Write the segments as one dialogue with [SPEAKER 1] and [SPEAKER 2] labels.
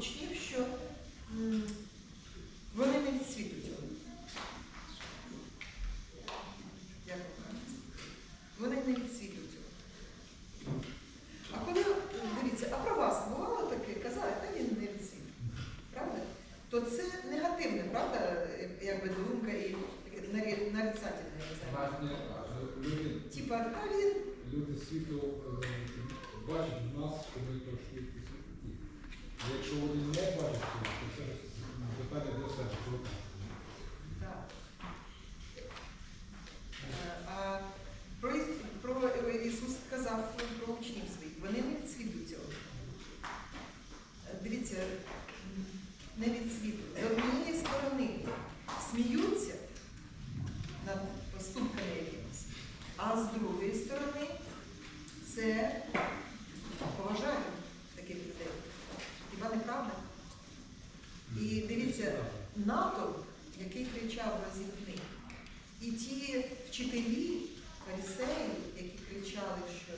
[SPEAKER 1] учнів, що м, вони не від світу цього. Як ви кажете? Вони не від світу цього. А коли, дивіться, а про вас бувало таке, казали, та він не від світу. Правда? То це негативне, правда, якби думка і таке нарі- нарицательне. я не знаю.
[SPEAKER 2] Важне, аж люди,
[SPEAKER 1] Типа, та він
[SPEAKER 2] люди світу е, бачать в нас, що ми трошки світі. А якщо вони не бачать, то це питання для себе. що так.
[SPEAKER 1] Так. Е, А про, Іс- про е, Ісус сказав про, про учнів своїх. Вони не від світу цього. Е, Дивіться, м, не від світу. З однієї сторони сміються над поступками якимось, а з другої сторони це поважають таких людей. Хіба не правда? І дивіться, натовп, який кричав розімкни, і ті вчителі, фарисеї, які кричали, що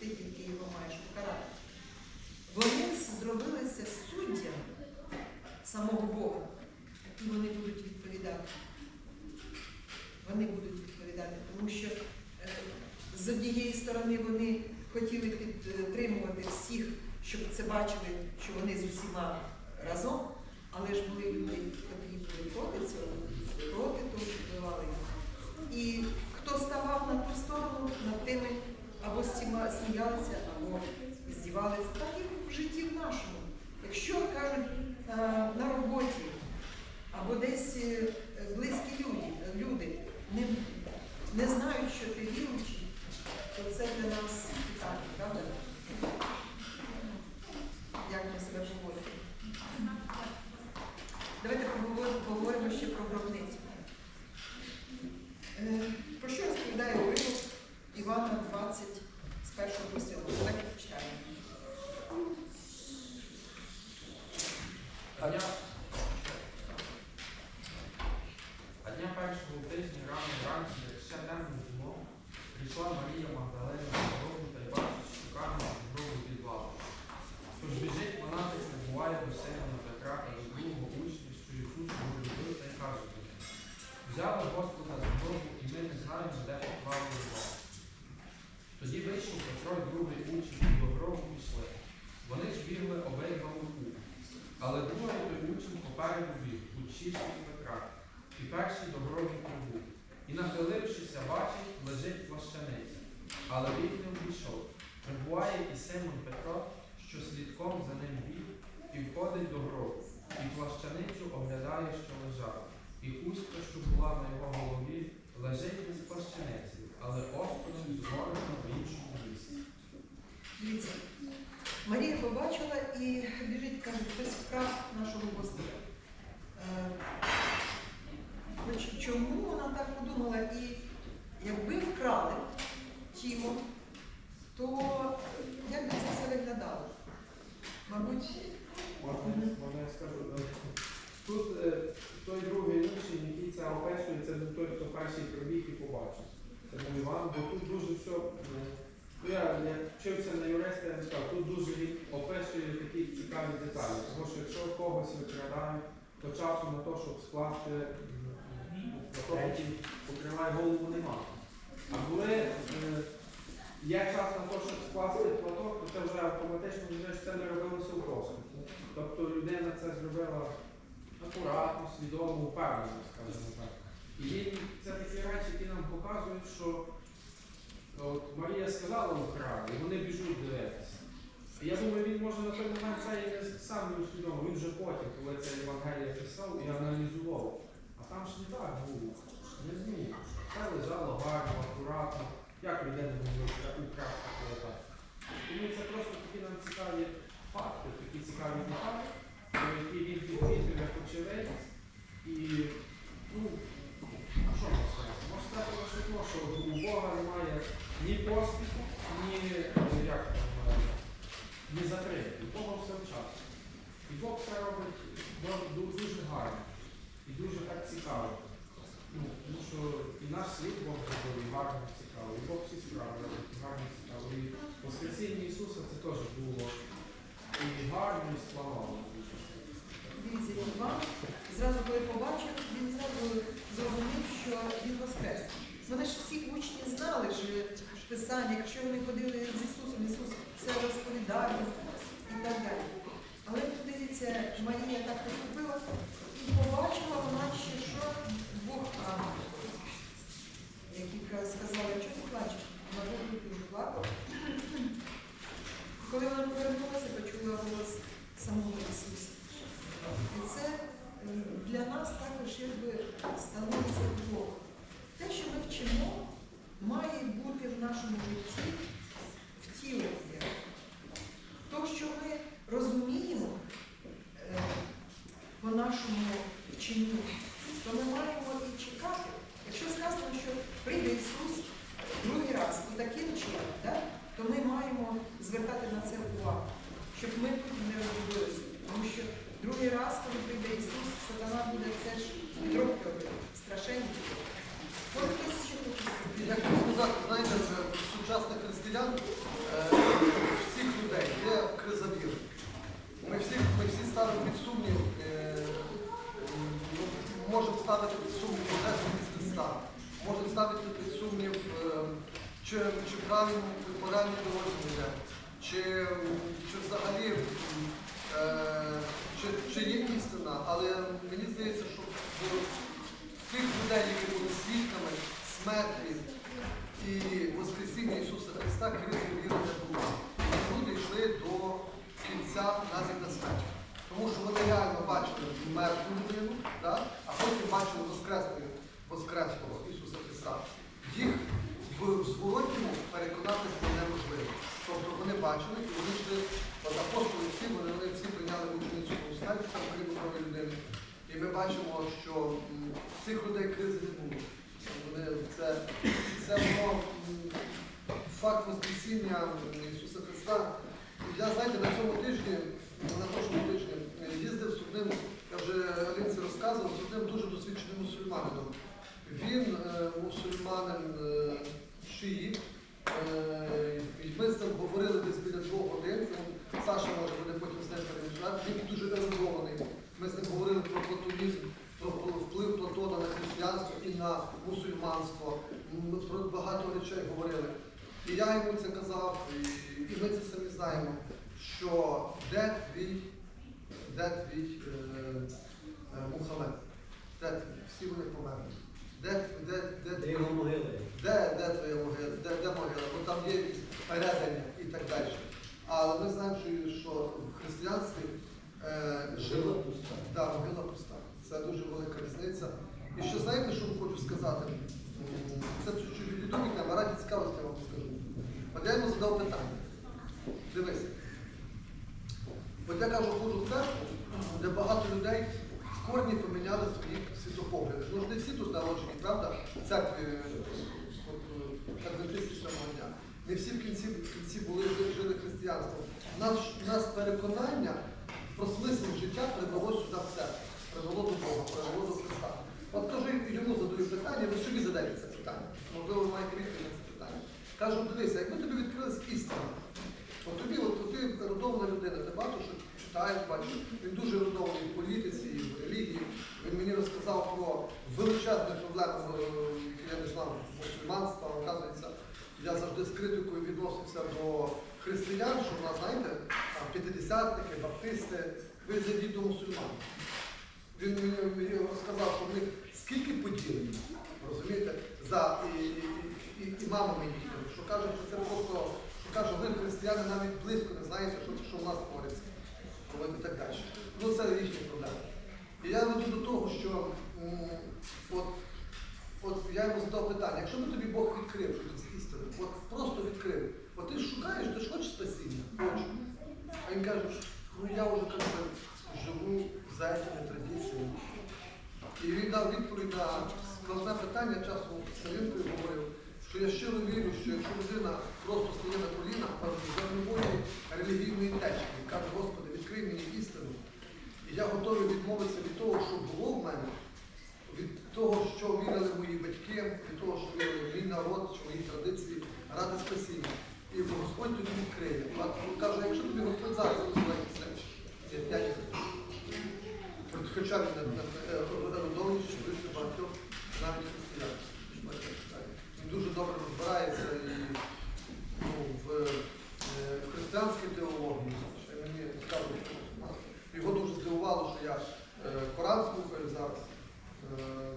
[SPEAKER 1] ти тільки його маєш покарати, вони зробилися суддями самого Бога, які вони будуть відповідати. Вони будуть відповідати, тому що е, з однієї сторони вони хотіли підтримувати всіх, щоб це бачили, що вони з усіма разом, але ж були люди, які були проти цього, проти того, що впливали їх. І хто ставав на ту сторону, над тими або стіма- сміялися, або здівалися. Так і в житті в нашому. Якщо кажуть е, на роботі або десь е, близькі люди, люди не, не знають, що ти віруючий, то це для нас питання, правда? Як ми себе поводимо? Давайте поговоримо, поговоримо ще про гробницю. Е, Про що розповідає уривок Івана 20 з першого посилу? Давайте почитаємо.
[SPEAKER 3] А дня, а дня першого тижня рано вранці, як ще темно було, прийшла Марія Магдалена з дорогу та й бачить, що камінь дорогу підвалу. Тож біжить вона та й прибуває до Симона Петра та до другого учня, що Ісус його любив, та й каже до них, взяли Господа за дорогу, і ми не знаємо, де поклали його. Тоді вийшов Петро й другий учень і до гробу пішли. Вони ж бігли обидва в руку. Але другий той учень попереду біг, учитель Петра, і перший до гробу прибув. І нахилившися, бачить, лежить плащаниця. Але він не війшов. Прибуває і Симон Петро, що слідком за ним біг, і входить до гробу, і плащаницю оглядає, що лежала. І хустка, що була на його голові, лежить не з плащаницею, але осторонь згорена в іншому місці.
[SPEAKER 1] Дивіться, Марія побачила і біжить, каже, хтось вкрав нашого Господа. Е, Чому вона так подумала? І якби вкрали тіло, то як би це все виглядало? Мабуть,
[SPEAKER 4] Можна, я скажу? Е, Тут е, той другий учень, який це описує, це не той, хто перший прибіг і побачив. Це не Іван, бо тут дуже все. е, Ну, я, я вчився на юриста, я не сказав, тут дуже він описує такі цікаві деталі. Тому що якщо когось викрадають, то часу на те, щоб скласти на то, який покриває голову, немає. А коли е, є час на те, щоб скласти платок, то це вже автоматично вже це не робилося в поспіху. Тобто людина це зробила акуратно, свідомо, впевнено, скажімо так. І це такі речі, які нам показують, що от Марія сказала украли, і вони біжуть дивитися. Я думаю, він може на той момент це і не сам не усвідомив, він вже потім, коли це Євангелія писав і аналізував. А там ж не так було. Не зміг. Все лежало гарно, акуратно. Як людина могла украсти так? Тому це просто такі нам цікаві факти, такі цікаві про які він відвідує як очевидець. І, ну, а що можна сказати? Можна сказати лише те, що у Бога немає ні поспіху, ні, е, як там, ні затримки. У Бога все вчасно. І Бог все робить ду- ду- дуже гарно і дуже так цікаво. Ну, тому що і наш світ Бог зробив і гарно цікавий, боксі цікавий, гарний цікавий. Воскресіння Ісуса це теж було і гарні і.
[SPEAKER 1] Він зірвав, зразу коли побачив, він зразу зрозумів, що він воскрес. Вони ж всі учні знали, що писання, якщо вони ходили бути в нашому житті втілення. То, що ми розуміємо е, по нашому вченню, то ми маємо і чекати. Якщо сказано, що прийде Ісус другий раз і таким чином, да, то ми маємо звертати на це увагу, щоб ми потім не розгубилися. Тому що другий раз, коли прийде Ісус, сатана буде теж підробки страшенні. От хтось ще хоче сказати.
[SPEAKER 5] Як би сказати, знаєте, в сучасних християн е, всіх людей є криза віри. Ми всі, ми всі ставимо під сумнів, е, ну, можемо ставити під сумнів Божественність Христа, можемо ставити під сумнів, е, чи, чи правильно по правильній дорозі ми йдемо, чи, чи взагалі е, чи, чи є істина, але мені здається, що в тих людей, які були свідками смерті і Воскресіння Ісуса Христа, кризи віри не було. Люди йшли до кінця навіть на смерть. Тому що вони реально бачили мертву людину, да? а потім бачили воскресного, воскреслого Ісуса Христа. Їх в зворотньому переконати було неможливо. Бачили і вони от апостоли всі, вони, всі прийняли ученицю там крім одної людини. І ми бачимо, що цих людей кризи не було. Вони, це, це воно факт Воскресіння Ісуса Христа. Я, знаєте, на цьому тижні, на прошлому тижні, е, їздив з одним, я вже Алінці розказував, з одним дуже досвідченим мусульманином. Він е, мусульманин е, шиїт. Е, ми з ним говорили десь біля двох годин. Саша може буде потім з ним переїжджати. Він дуже ерудований. Ми з ним говорили про платонізм, про вплив Платона на християнство і на мусульманство. Ми про багато речей говорили. І я йому це казав, і, і ми це самі знаємо, що де твій, де твій е, е, Мухаммед? Де твій? Всі вони померли. Де, де, де,
[SPEAKER 6] Де
[SPEAKER 5] твій-
[SPEAKER 6] його могили?
[SPEAKER 5] де, де твоя могила, де, де могила, бо там є якісь передання і так далі. Але ми знаємо, що, що в християнстві е,
[SPEAKER 6] Жила
[SPEAKER 5] жило
[SPEAKER 6] пуста.
[SPEAKER 5] да, могила пуста. Це дуже велика різниця. І ще знаєте, що хочу сказати? М, Це чуть-чуть відомі тема, раді цікавості я вам скажу. От я йому задав питання. Дивись. От я кажу, ходжу в церкву, де багато людей в корні поміняли свої світоpoгляди. Ну не всі тут народжені, правда? В церкві е, е, адвентистичного дня. Не всі в кінці, в кінці були жили християнством. У нас, у нас переконання про смисл життя привело сюди в церкву, привело до Бога, привело до Христа. От кажу, йому задаю питання, ви собі задаєте це питання. Можливо, ви маєте відповідь. Кажу, дивися, якби тобі відкрилась істина, от тобі, от ти ерудована людина, ти багато що читаєш, бачиш, він дуже ерудований в політиці, в релігії. Він мені розказав про величезні проблеми, е, які я не знав, мусульманства, оказується. Я завжди з критикою відносився до християн, що в нас, знаєте, п'ятидесятники, баптисти, ви зайдіть до мусульман. Він мені, розказав, що в них скільки поділень, розумієте, за і, і, і, і, імамами їхніми, що кажуть, що це просто, що каже, ви християни навіть близько не знаєте, що, що в нас твориться. І так далі. Ну це їхні проблеми. І я веду до того, що от, от я йому задав питання, якщо би тобі Бог відкрив якусь істину, от просто відкрив, от ти ж шукаєш, ти ж хочеш спасіння, хочу. А він каже, ну я вже кажу, живу за цими традиціями. І він дав відповідь на складне питання, часом з Салінкою говорив, що я щиро вірю, що якщо людина просто стає на колінах, за любої релігійної течії, каже, Господи, відкрий мені істину. І я готовий відмовитися від того, що було в мене, від того, що вірили мої батьки, від того, що вірили мій народ, мої традиції, ради спасіння. І Господь тобі відкриє. Каже, якщо тобі Господь зараз я От Хоча він родовий, що вийшли багатьох навіть християн дуже добре розбирається і
[SPEAKER 6] ну, в, е, в християнській теології. Що мені кажуть, його дуже здивувало, що я е, Коран слухаю зараз. Е,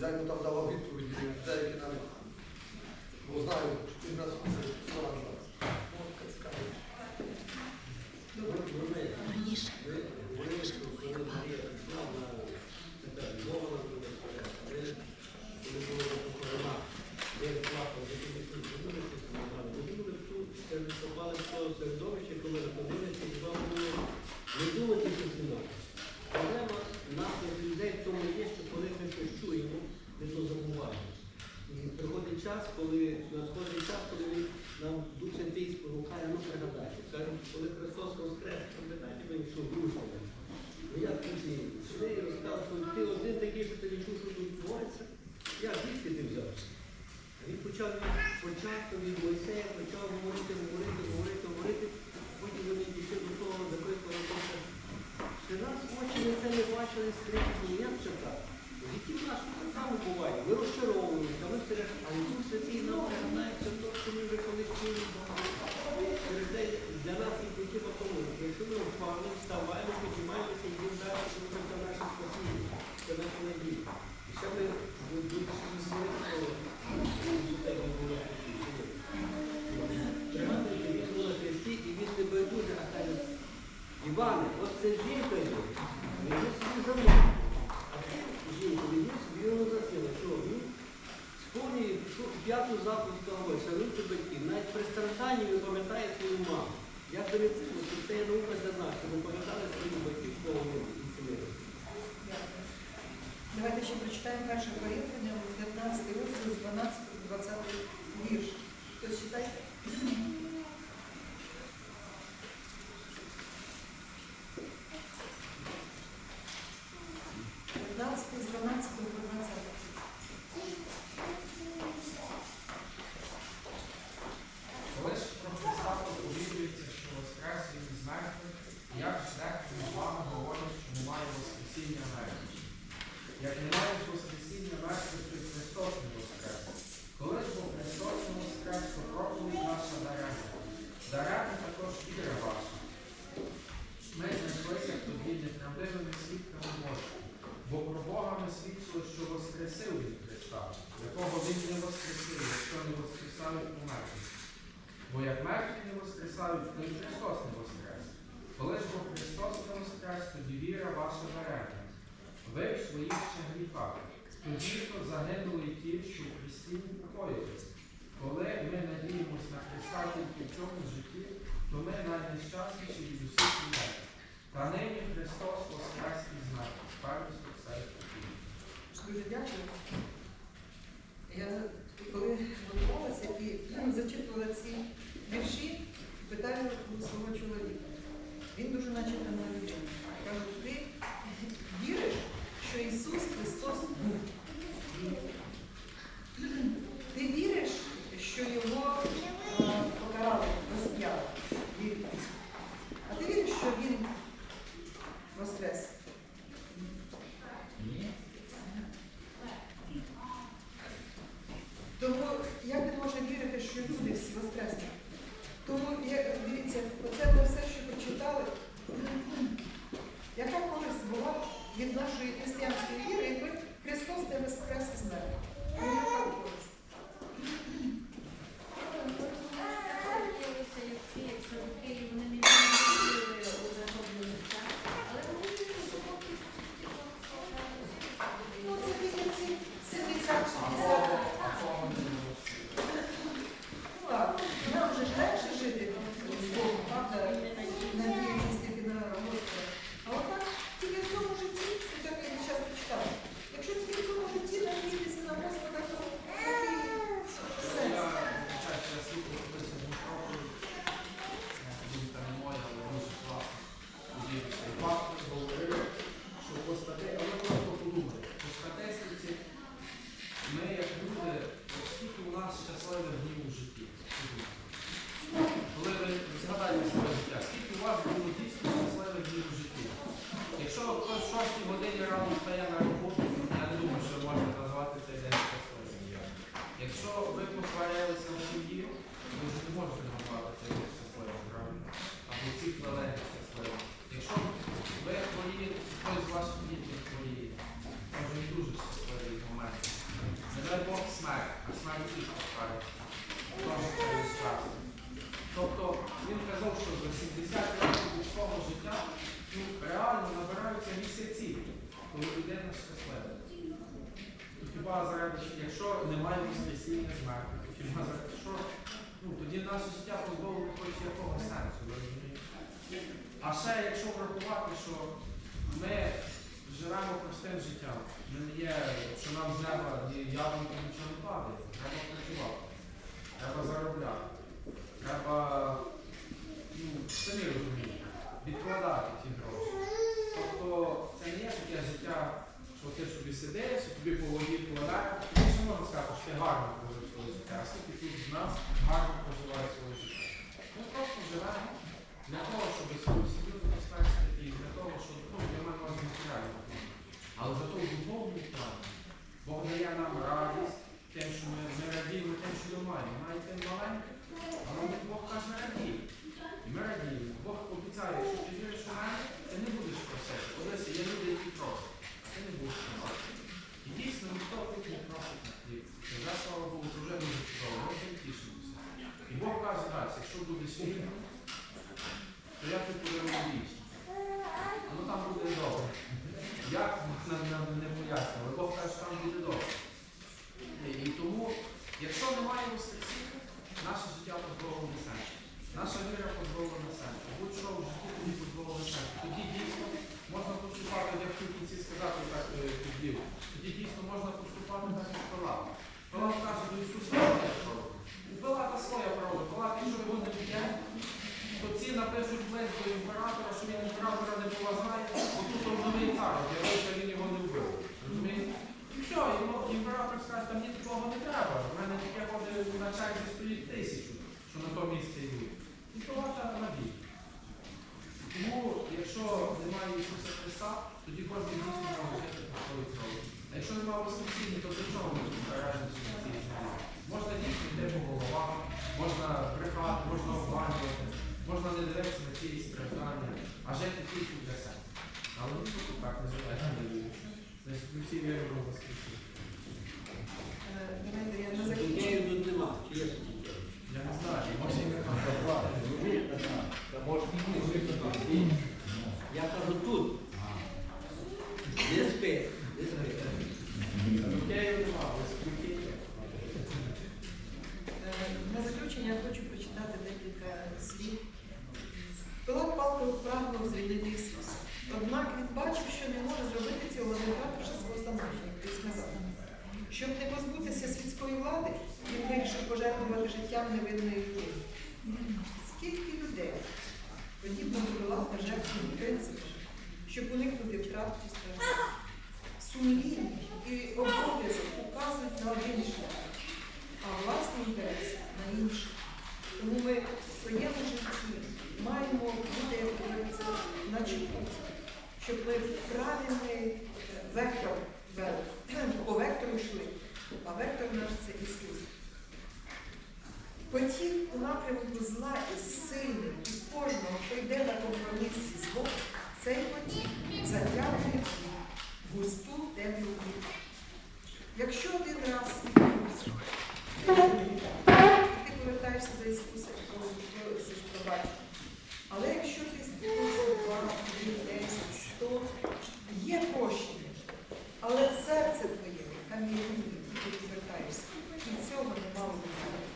[SPEAKER 6] я йому там давав відповіді, деякі навіть, бо знаю, що він нас слухає Коран зараз. Раніше. переступали з того середовища, коли знаходилися, і вам було не думати про ціна. Проблема нас, як людей, в тому є, що коли ми щось чуємо, ми то забуваємо. І приходить час, коли надходить час, коли він нам Дух Святий спонукає, ну пригадайте. Кажемо, коли Христос воскрес, пам'ятайте мені, що дружили. Ну як тоді? Ти розказав, ти один такий, що ти не чув. перед цим, це є наука для нас, щоб ми пам'ятали свою батьківську мову і.
[SPEAKER 1] Давайте ще прочитаємо перше Корінфяння, 15 розділ, 12-20 вірш. Хтось читає?
[SPEAKER 4] в цьому житті, то ми найнещасніші від усіх людей. Та нині Христос Воскрес і знає, первісток серця.
[SPEAKER 1] Дуже дякую. Я коли готувалася і зачитувала ці вірші, питаю свого чоловіка. Він дуже наче на людина. Кажу, ти віриш, що Ісус Христос був. за стресом. Тому дивіться, оце ви посварялися в сім'ї, ви вже не можете назватися як щасливим, правильно? Або ці колеги щасливі. Якщо ви хворієте, хтось з ваших дітей хворіє,
[SPEAKER 4] може і дуже щасливо. Хіба заради, якщо немає воскресіння з мертвих, то хіба заради що? Ну, тоді наше життя позбавлено хоч якогось сенсу, ви? А ще якщо врахувати, що ми живемо простим життям, не є, що нам з неба ні яблуко нічого не падає, треба працювати, треба заробляти, треба, ну, самі розумієте, відкладати ті гроші. Тобто це не є таке життя, що собі сидиш, тобі по воді тому що можна сказати, що ти гарно прожив своє життя, а скільки тут з нас гарно проживає своє життя. Ми просто живемо для того, щоб свою сім'ю забезпечити і для того, щоб ну, для мене можна матеріально. Але зато в духовному плані Бог дає нам радість тим, що ми, ми радіємо тим, що ми маємо. Навіть тим маленьким, але ми Бог каже радій. І ми радіємо. Бог обіцяє, що ти віриш у мене, ти не будеш просити. Олеся, є люди, які просять, а ти не будеш просити. І дійсно ніхто тут не просить на хліб. І вже, слава Богу, це вже дуже чудово, ми цим тішимося. І Бог каже далі, якщо будеш вірити, то я тобі подарую вічність. Ну там буде добре. Як нам, нам не пояснює, але Бог каже, що там буде добре. І, і тому, якщо немає воскресіння, наше життя позбавлене сенсу. Наша віра позбавлена сенсу. Будь-що в житті тоді позбавлене сенсу. Тоді дійсно можна поступати, як в кінці сказати так е, підбів. Тоді дійсно можна поступати так, як Пилат. Пилат каже до Ісуса? У Пилата своя правда. Пилат, якщо його не б'є, то ці напишуть лист до імператора, що він імператора не поважає, бо тут новий цар, з'явився, він його не вбив. Розумієте? І все, імператор скаже, там мені такого не треба. У мене таке ходить на стоїть тисячу, що на то місце йдуть. І то ваша набій. Тому, якщо немає Ісуса Христа, тоді кожен дійсно може жити по своїй крові. Якщо то в цій землі? Можна дійсно йти по головах, можна брехати, можна обманювати, можна не дивитися на ті страждання, а жити тільки для себе. Але ніхто тут так не живе. Значить, ми всі віримо в Воскресіння.
[SPEAKER 1] Е, я
[SPEAKER 4] не знаю, може і не
[SPEAKER 6] Я кажу тут. Не спи. Не спи.
[SPEAKER 4] Я його не мав, Воскресіння.
[SPEAKER 1] Е, На заключення я хочу прочитати декілька слів. Пилат палко прагнув звільнити Ісуса. Однак він бачив, що не може зробити цього, не втративши свого становища, як він сказав. Щоб не позбутися світської влади, він пожертвувати життям невинної людини. Скільки людей, до Пилата, жертвують принцип, щоб уникнути втрат чи страждань. Сумління і обов'язок указують на один шлях а власні інтереси на інші. Тому ми в своєму житті маємо бути, на чеку, щоб ми правильний вектор вели. По вектору йшли, а вектор наш це Ісус. Потік у напрямку зла і сильний, і кожного, хто йде на компроміс зі злом, цей потік затягує в густу темну віку. Якщо один раз ти повертаєшся до Ісуса просиш пробачення. Але якщо ти спілкуєшся два, три, десять, сто, є прощення. Але серце твоє кам'яніє, і ти повертаєшся. І цього не мало бути.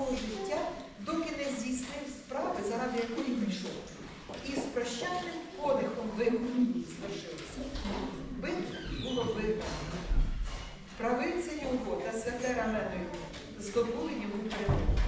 [SPEAKER 1] Свого життя, доки не здійснив справи, заради якої прийшов. І з прощальним подихом вибуху звершилося. Битва було виграно. Правиця його та святе рамено його здобули йому перемогу.